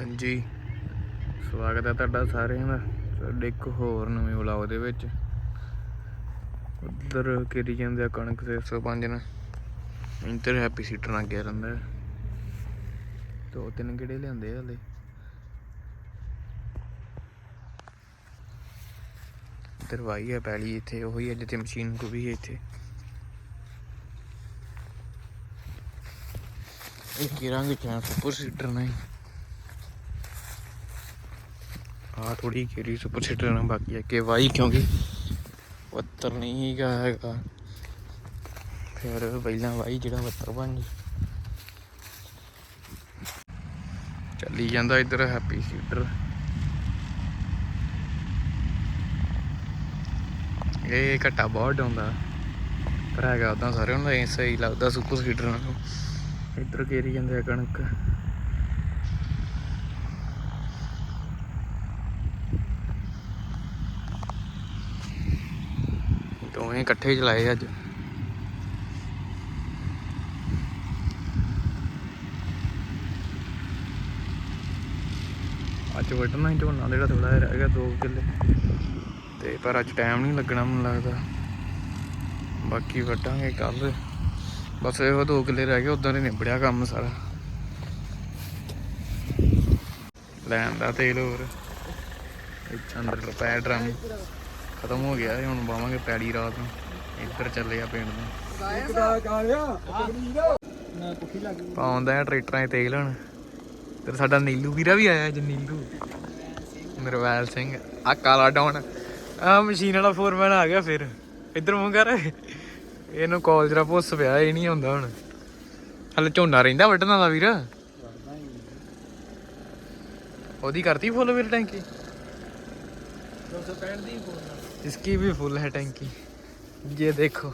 ਹਾਂਜੀ। ਸਵਾਗਤ ਹੈ ਤੁਹਾਡਾ ਸਾਰਿਆਂ ਦਾ। ਸਾਡੇ ਇੱਕ ਹੋਰ ਨਵੇਂ ਵਲੌਗ ਦੇ ਵਿੱਚ। ਉੱਧਰ ਕਿਰੀ ਜਾਂਦੇ ਆ ਕਣਕ 605 ਨਾਲ ਇੰਟਰ ਹੈਪੀ ਸੀਟਰ ਨਾਲ ਗਿਆ ਰਹਿੰਦਾ। ਦੋ ਤਿੰਨ ਕਿਹੜੇ ਲਿਆਂਦੇ ਆ ਹਲੇ। ਇੱਧਰ ਹੈ ਪੈਲੀ ਇੱਥੇ, ਉਹੀ ਹੈ ਜਿੱਥੇ ਮਸ਼ੀਨ ਕੋ ਵੀ ਹੈ ਇੱਥੇ। ਇਹ ਕਿਰਾਂਗੇ ਚਾਹ ਸੁਪਰ ਸੀਟਰ ਨਹੀਂ ਆ ਥੋੜੀ ਕਿਰੀ ਸੁਪਰ ਸੀਟਰ ਨਾਲ ਬਾਕੀ ਹੈ, ਕਿ ਵਾਈ, ਕਿਉਂਕਿ ਵੱਤਰ ਨਹੀਂ ਹੈਗਾ। ਫਿਰ ਪਹਿਲਾਂ ਵਾਈ ਜਿਹੜਾ ਵੱਤਰ ਬਣ ਜੀ ਚੱਲੀ ਜਾਂਦਾ ਇੱਧਰ, ਹੈਪੀ ਸੀਟਰ ਇਹ ਘਟਾ ਬਹੁਤ ਆਉਂਦਾ ਪਰ ਹੈਗਾ ਉਦਾਂ ਸਾਰਿਆਂ ਨੂੰ ਇਹ ਸਹੀ ਲੱਗਦਾ ਸੁਪਰ ਸੀਟਰ ਨਾਲੋਂ ਇੱਧਰ ਘੇਰੀ ਜਾਂਦੇ ਆ ਕਣਕ। ਦੋਵੇਂ ਇਕੱਠੇ ਚਲਾਏ ਅੱਜ। ਅੱਜ ਵੱਢਣਾ ਝੋਨਾ ਜਿਹੜਾ ਥੋੜਾ ਜਿਹਾ ਰਹਿ ਗਿਆ 2 ਕਿੱਲੇ। ਤੇ ਪਰ ਅੱਜ ਟਾਈਮ ਨਹੀਂ ਲੱਗਣਾ ਮੈਨੂੰ ਲੱਗਦਾ। ਬਾਕੀ ਵੱਢਾਂਗੇ ਕੱਲ ਬਸ ਇਹੋ 2 ਕਿੱਲੇ ਰਹਿ ਗਏ ਉਦਾਂ ਦੇ ਨਿਬੜਿਆ ਕੰਮ ਸਾਰਾ। ਲੈਣ ਦਾ ਤੇਲ ਹੋਰ। ਇੱਥੇ ਅੰਦਰ ਪੈ ਡਰਮ ਖਤਮ ਹੋ ਗਿਆ, ਇਹ ਹੁਣ ਬਾਵਾਂਗੇ ਪੈੜੀ ਰਾਤ ਨੂੰ। ਇੱਧਰ ਚੱਲੇ ਆ ਪਿੰਡ ਨੂੰ। ਪਾਉਂਦਾ ਹੈ ਟਰੈਕਟਰਾਂ 'ਚ ਤੇਲ ਹੁਣ। ਤੇ ਸਾਡਾ ਨੀਲੂ ਵੀਰਾ ਵੀ ਆਇਆ ਅੱਜ ਨੀਲੂ। ਨਰਵੈਲ ਸਿੰਘ ਆ ਕਾਲਾ ਡਾਉਨ ਆ ਮਸ਼ੀਨ ਵਾਲਾ ਫੋਰਮੈਨ ਆ ਗਿਆ ਫਿਰ। ਇੱਧਰ ਮੂੰਹ ਕਰ। ਇਹਨੂੰ ਕਾਲਜ ਦਾ ਪੁੱਸ ਪਿਆ, ਇਹ ਨਹੀਂ ਹੁੰਦਾ ਹੁਣ। ਹਲੇ ਝੋਨਾ ਰਹਿੰਦਾ ਵੱਢਣ ਵਾਲਾ ਵੀਰ। ਉਹਦੀ ਕਰਤੀ ਫੁੱਲ ਵੀਰ ਟੈਂਕੀ? इसकी भी फुल है टैंकी। ये देखो।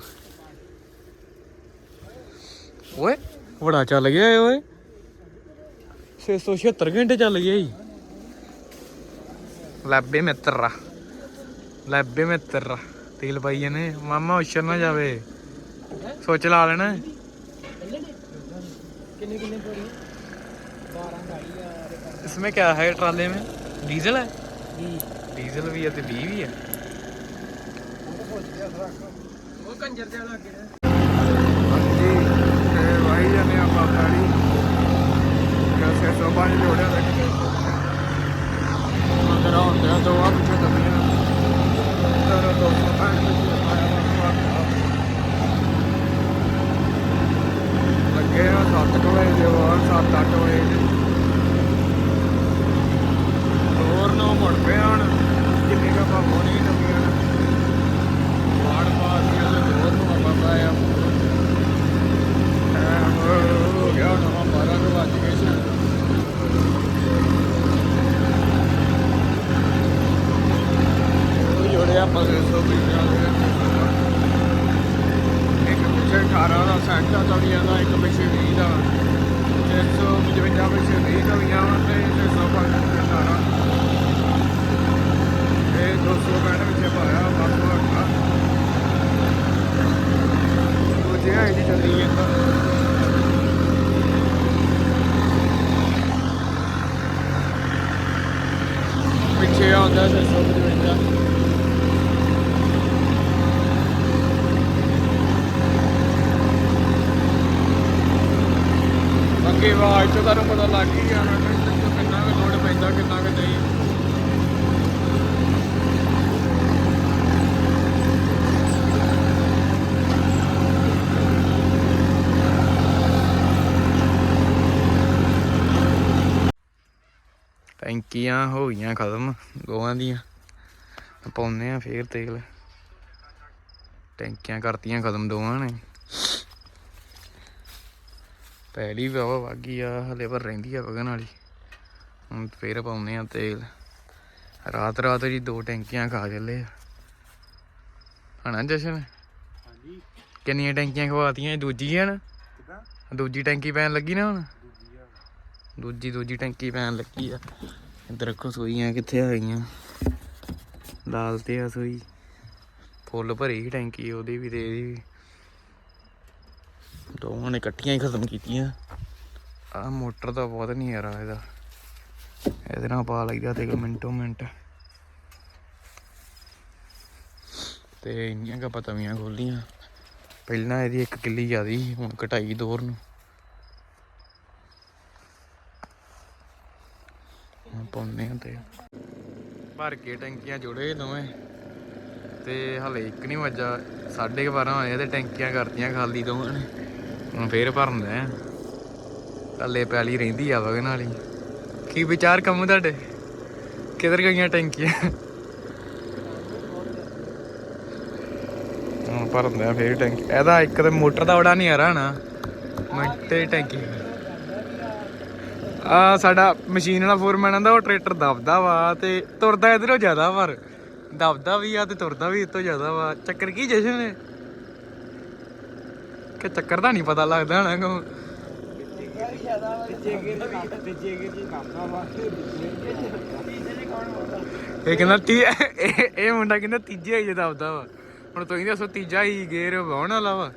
ओए, बड़ा चल गया ओए। छे सौ छिहत्तर घंटे चल गया ही। लैबे में तर्रा लैबे में तर्रा तेल पाई ने। मामा, उछल ना जावे। सोच ला लेना। इसमें क्या है ट्राले में? डीजल है? ਡੀਜ਼ਲ ਵੀ ਹੈ ਤੇ 20 ਵੀ ਹੈ ਉਹ ਕੰਜਰ ਦੇ ਵਾਲਾ ਕਿਹੜਾ ਹਾਂਜੀ ਤੇ ਵਾਈ ਜਾਨੇ ਆਪਾਂ ਗਾੜੀ। ਕਿਸੇ ਸੋਬਾਂ ਨੇ ਜੋੜਿਆ ਤੱਕ। ਮਗਰ ਆਉਂਦੇ ਆ ਦੋ ਆ ਪਿੱਛੇ ਤੱਕ। ਤਰ ਦੋ ਸੋਬਾਂ ਸੈੱਟ ਆ ਤੜੀਆਂ ਇੱਕ ਪਿੱਛੇ 20 ਦਾ 655 ਪਿੱਛੇ 20 ਤੜੀਆਂ ਵਾ ਤੇ 605 ਪਿੱਛੇ 18 ਇਹ 265 ਪਿੱਛੇ ਪਾਇਆ ਬਸ ਵੱਖਾ ਉਹ ਜਿਹੜਾ ਇਹਦੀ ਚੱਲੀ ਜਾਂਦਾ ਪਿੱਛੇ ਆਉਂਦਾ 655 ਅੱਗੇ ਆਵਾਜ਼ ਤੋਂ ਤੁਹਾਨੂੰ ਪਤਾ ਲੱਗ ਹੀ ਗਿਆ ਨਾ ਕਿ ਕਿੰਨਾ ਕੁ ਲੋਡ ਪੈਂਦਾ ਕਿੰਨਾ ਕੁ ਨਹੀਂ ਟੈਂਕੀਆਂ ਹੋ ਗਈਆਂ ਖਤਮ ਦੋਵਾਂ ਦੀਆਂ। ਪਾਉਂਦੇ ਆ ਫੇਰ ਤੇਲ। ਟੈਂਕੀਆਂ ਕਰਤੀਆਂ ਖਤਮ ਦੋਵਾਂ ਨੇ। ਪਹਿਲੀ ਵਾਵਾ ਵਾਗੀ ਆ ਹਲੇ ਪਰ ਰਹਿੰਦੀ ਆ ਵਗਣ ਵਾਲੀ। ਹੁਣ ਫੇਰ ਪਾਉਂਦੇ ਆ ਤੇਲ। ਰਾਤ ਰਾਤ ਜੀ ਦੋ ਟੈਂਕੀਆਂ ਖਾ ਚੱਲੇ ਆ। ਹਣਾ ਜਸ਼ਨ? ਹਾਂਜੀ। ਕਿੰਨੀਆਂ ਟੈਂਕੀਆਂ ਖਵਾਤੀਆਂ? ਦੂਜੀ ਨਾ? ਕਿਦਾਂ? ਦੂਜੀ ਟੈਂਕੀ ਪੈਣ ਲੱਗੀ ਨਾ ਹੁਣ? ਦੂਜੀ ਦੂਜੀ ਟੈਂਕੀ ਪੈਣ ਲੱਗੀ ਆ। ਇੱਧਰ ਰੱਖੋ ਸੂਈਆਂ ਕਿੱਥੇ ਆ ਗਈਆਂ? ਲਾਲ ਤੇ ਆ ਸੂਈ। ਫੁੱਲ ਭਰੀ ਟੈਂਕੀ ਉਹਦੀ ਵੀ ਤੇ ਇਹਦੀ ਵੀ। ਦੋਵਾਂ ਨੇ ਇਕੱਠੀਆਂ ਹੀ ਖਤਮ ਕੀਤੀਆਂ। ਆ ਮੋਟਰ ਦਾ ਬਹੁਤ ਨਹੀਂ ਯਾਰਾ ਇਹਦਾ। ਇਹਦੇ ਨਾਲ ਪਾ ਲੱਗਦਾ ਤੇ ਮਿੰਟੋ ਮਿੰਟ। ਤੇ ਇੰਨੀਆਂ ਕਾ ਪਤਵੀਆਂ ਖੋਲੀਆਂ ਪਹਿਲਾਂ ਇਹਦੀ ਇੱਕ ਕਿੱਲੀ ਜ਼ਿਆਦੀ ਸੀ, ਹੁਣ ਘਟਾਈ ਦੋਰ ਨੂੰ। ਪਾਉਂਦੇ ਆ ਤੇ। ਭਰ ਕੇ ਟੈਂਕੀਆਂ ਜੁੜੇ ਦੋਵੇਂ। ਤੇ ਹਲੇ ਇੱਕ ਨਹੀਂ ਵੱਜਾ 12:30 ਹੋਏ ਤੇ ਟੈਂਕੀਆਂ ਕਰਤੀਆਂ ਖਾਲੀ ਦੋਵਾਂ ਨੇ। ਹੁਣ ਫੇਰ ਭਰਨਦੇ ਆ। ਹਲੇ ਪੈਲੀ ਰਹਿੰਦੀ ਆ ਵਗ ਨਾਲ ਹੀ। ਕੀ ਵਿਚਾਰ ਕੰਮ ਤੁਹਾਡੇ? ਕਿਧਰ ਗਈਆਂ ਟੈਂਕੀਆਂ? ਹੁਣ ਭਰਦੇ ਆ ਫੇਰ ਟੈਂਕੀ। ਇਹਦਾ ਇੱਕ ਤੇ ਮੋਟਰ ਦਾ ਬੜਾ ਨਹੀਂ ਆ ਰਹਾ ਨਾ। ਮਿੰਟੇ ਟੈਂਕੀ। ਆ ਸਾਡਾ ਮਸ਼ੀਨ ਵਾਲਾ ਫੋਰਮੈਨ ਆਂਦਾ, ਉਹ ਟਰੈਕਟਰ ਦਬਦਾ ਵਾ ਤੇ ਤੁਰਦਾ ਇਧਰੋਂ ਜ਼ਿਆਦਾ ਪਰ ਦਬਦਾ ਵੀ ਆ ਤੇ ਤੁਰਦਾ ਵੀ ਇਤੋਂ ਜ਼ਿਆਦਾ ਵਾ। ਚੱਕਰ ਕੀ ਜਸ਼ਨ ਨੇ? ਕਿ ਚੱਕਰ ਦਾ ਨਹੀਂ ਪਤਾ ਲੱਗਦਾ ਹਣਾ ਕੋ ਇਹ ਕਹਿੰਦਾ ਤੀ ਇਹ ਮੁੰਡਾ ਕਹਿੰਦਾ ਤੀਜੇ ਹੀ ਦਬਦਾ ਵਾ। ਹੁਣ ਤੁਸੀਂ ਦੱਸੋ ਤੀਜਾ ਹੀ ਗੇਰ ਵਾਉਣ ਵਾਲਾ ਵਾ।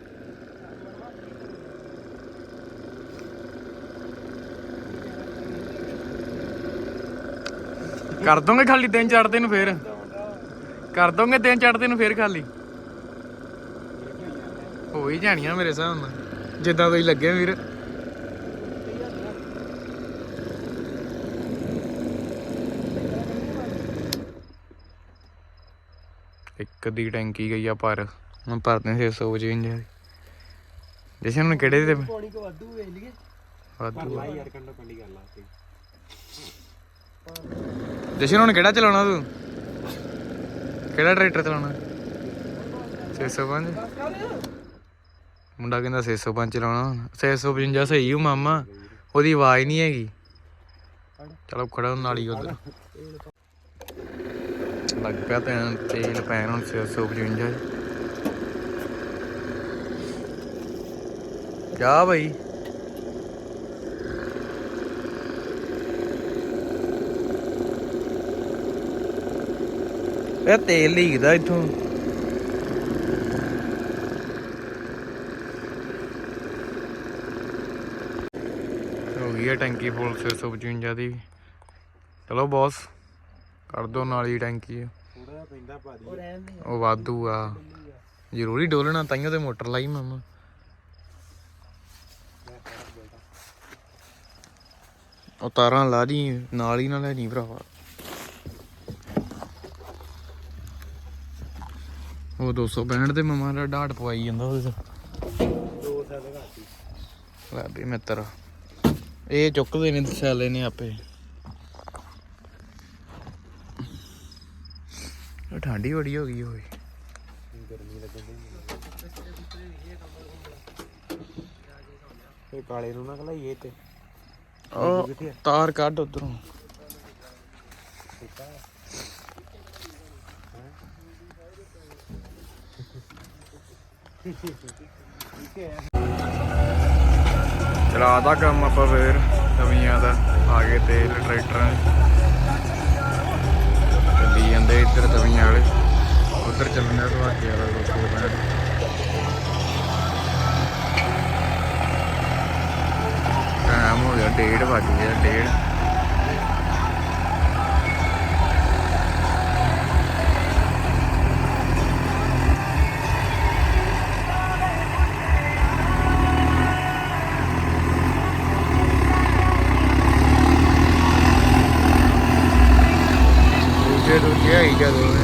ਕਰ ਦੋਗੇ ਖਾਲੀ ਦਿਨ ਚੜਦੇ ਨੂੰ ਫੇਰ? ਕਰ ਦੋਗੇ ਦਿਨ ਚੜਦੇ ਨੂੰ ਫੇਰ ਖਾਲੀ? ਹੋ ਹੀ ਜਾਣੀਆਂ ਮੇਰੇ ਹਿਸਾਬ ਨਾਲ। ਜਿੱਦਾਂ ਤੁਸੀਂ ਲੱਗੇ ਵੀਰ। ਇੱਕ ਦੀ ਟੈਂਕੀ ਗਈ ਆ ਪਰ। ਹੁਣ ਭਰਦੇ 655 ਦੀ ਜਸ਼ਨ ਨੂੰ ਕਿਹੜੇ ਦੇ? ਪੌੜੀ ਕੋ ਵਾਧੂ ਵੇਚ ਲਈਏ ਵਾਧੂ ਯਾਰ ਕੰਡੋ ਕੰਡੀ ਕਰ ਲਾ ਤੇ ਜਸ਼ਨ ਹੁਣ ਕਿਹੜਾ ਚਲਾਉਣਾ ਤੂੰ? ਕਿਹੜਾ ਟਰੈਕਟਰ ਚਲਾਉਣਾ? 605 ਮੁੰਡਾ ਕਹਿੰਦਾ 605 ਚਲਾਉਣਾ 655 ਸਹੀ ਹੋ ਮਾਮਾ, ਉਹਦੀ ਆਵਾਜ਼ ਨਹੀਂ ਹੈਗੀ। ਚਲੋ ਖੜਾ ਨਾਲ ਹੀ ਉਧਰ। ਲੱਗ ਪਿਆ ਤੇ ਤੇਲ ਪੈਣ ਹੁਣ 655 ਜਾ ਭਾਈ ਇਹ ਤੇਲ ਲੀਕਦਾ ਇੱਥੋਂ। ਹੋ ਗਈ ਹੈ ਟੈਂਕੀ ਫੁੱਲ 655 ਦੀ। ਚਲੋ ਬੌਸ, ਕਰ ਦੋ ਨਾਲ ਹੀ ਟੈਂਕੀ। ਥੋੜਾ ਪੈਂਦਾ ਭਾਜੀ ਉਹ ਵਾਧੂ ਆ। ਜ਼ਰੂਰੀ ਡੋਲਣਾ ਤਾਈਓ ਤੇ ਮੋਟਰ ਲਾਈ ਮਾਮਾ। ਉਹ ਤਾਰਾਂ ਲਾ ਦੀ, ਨਾਲ ਹੀ ਨਾਲ ਲੈ ਭਰਾਵਾ। ਉਹ 265 ਤੇ ਮਮਾ ਦਾ ਡਾਟ ਪਵਾਈ ਜਾਂਦਾ ਉਹਦੇ ਤੇ ਦੋ ਸਾਲ ਘਾਟੀ ਲੈ ਵੀ ਮਿੱਤਰ ਇਹ ਚੁੱਕਦੇ ਨੇ ਸੈਲੇ ਨੇ ਆਪੇ। ਉਹ ਠੰਡੀ ਬੜੀ ਹੋ ਗਈ ਓਏ। ਗਰਮੀ ਲੱਗਣ ਦੀ ਇਹ ਕਾਲੇ ਨੂੰ ਨਾ ਕਲਾਈਏ ਤੇ। ਉਹ ਤਾਰ ਕੱਢ ਉਧਰੋਂ। ਚਲਾ ਦਾ ਕੰਮ ਆਪਾਂ ਫੇਰ, ਨਵੀਆਂ ਦਾ, ਆ ਗਏ ਤੇਲ, ਟਰੈਕਟਰਾਂ। 'ਚ। ਚੱਲੀ ਜਾਂਦੇ ਇੱਧਰ ਤਵੀਆਂ ਵਾਲੇ। ਉੱਧਰ ਚੱਲਣਾ ਤੁਹਾਡੇ ਵਾਲਾ ਰੋਕੋ ਬੈਠ ਟਾਈਮ ਹੋ ਗਿਆ, ਡੇਢ ਵੱਜ ਗਿਆ, ਡੇਢ। ਦੂਜੇ ਦੂਜੇ ਆਈ ਜਦੋਂ